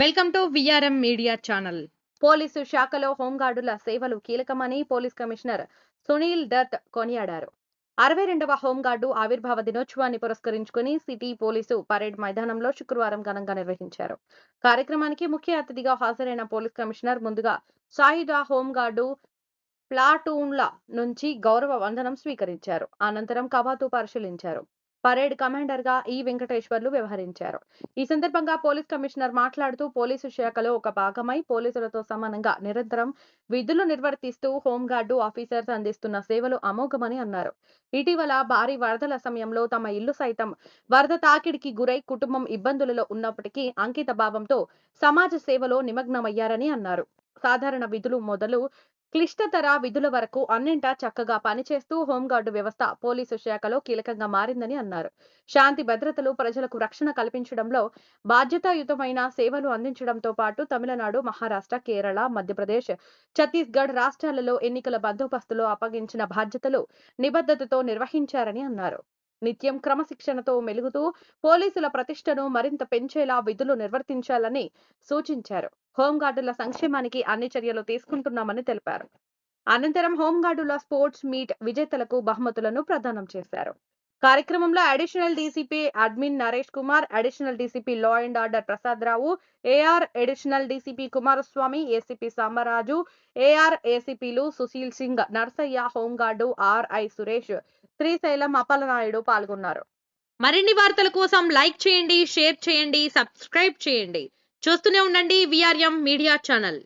Welcome to VRM media channel. Police శాఖలో హోంగార్డుల సేవలు కీలకమని పోలీస్ కమిషనర్ సునీల్ దత్ కొనియాడారు. అరవై రెండవ హోంగార్డు ఆవిర్భావ దినోత్సవాన్ని పురస్కరించుకుని సిటీ పోలీసు పరేడ్ మైదానంలో శుక్రవారం ఘనంగా నిర్వహించారు. కార్యక్రమానికి ముఖ్య అతిథిగా హాజరైన పోలీస్ కమిషనర్ ముందుగా సాయుధ హోంగార్డు ప్లాటూన్ల నుంచి గౌరవ వందనం స్వీకరించారు. అనంతరం కవాతు పరిశీలించారు. పరేడ్ కమాండర్గా ఈ వెంకటేశ్వర్లు వ్యవహరించారు. ఈ సందర్భంగా పోలీస్ కమిషనర్ మాట్లాడుతూ పోలీసు శాఖలో ఒక భాగమై పోలీసులతో సమానంగా నిరంతరం విధులు నిర్వర్తిస్తూ హోంగార్డు ఆఫీసర్స్ అందిస్తున్న సేవలు అమోఘమని అన్నారు. ఇటీవల భారీ వరదల సమయంలో తమ ఇల్లు సైతం వరద తాకిడికి గురై కుటుంబం ఇబ్బందులలో ఉన్నప్పటికీ అంకిత భావంతో సమాజ సేవలో నిమగ్నమయ్యారని అన్నారు. సాధారణ విధులు మొదలు క్లిష్టతర విధుల వరకు అన్నింటా చక్కగా పనిచేస్తూ హోంగార్డు వ్యవస్థ పోలీసు శాఖలో కీలకంగా మారిందని అన్నారు. శాంతి భద్రతలు ప్రజలకు రక్షణ కల్పించడంలో బాధ్యతాయుతమైన సేవలు అందించడంతో పాటు తమిళనాడు మహారాష్ట్ర కేరళ మధ్యప్రదేశ్ ఛత్తీస్గఢ్ రాష్ట్రాలలో ఎన్నికల బందోబస్తులో అప్పగించిన బాధ్యతలు నిబద్ధతతో నిర్వహించారని అన్నారు. నిత్యం క్రమశిక్షణతో మెలుగుతూ పోలీసుల ప్రతిష్టను మరింత పెంచేలా విధులు నిర్వర్తించాలని సూచించారు. హోంగార్డుల సంక్షేమానికి అన్ని చర్యలు తీసుకుంటున్నామని తెలిపారు. అనంతరం హోంగార్డుల స్పోర్ట్స్ మీట్ విజేతలకు బహుమతులను ప్రదానం చేశారు. కార్యక్రమంలో additional DCP admin Naresh Kumar additional DCP law and order Prasad Rao AR additional DCP Kumaraswamy ACP Sambaraju AR ఏసీపీలు Sushil Singh Narsaiah home guard RI Suresh Srisailam Appalanaidu పాల్గొన్నారు. మరిన్ని వార్తల కోసం లైక్ చేయండి share చేయండి సబ్స్క్రైబ్ చేయండి. చూస్తూనే ఉండండి VRM media channel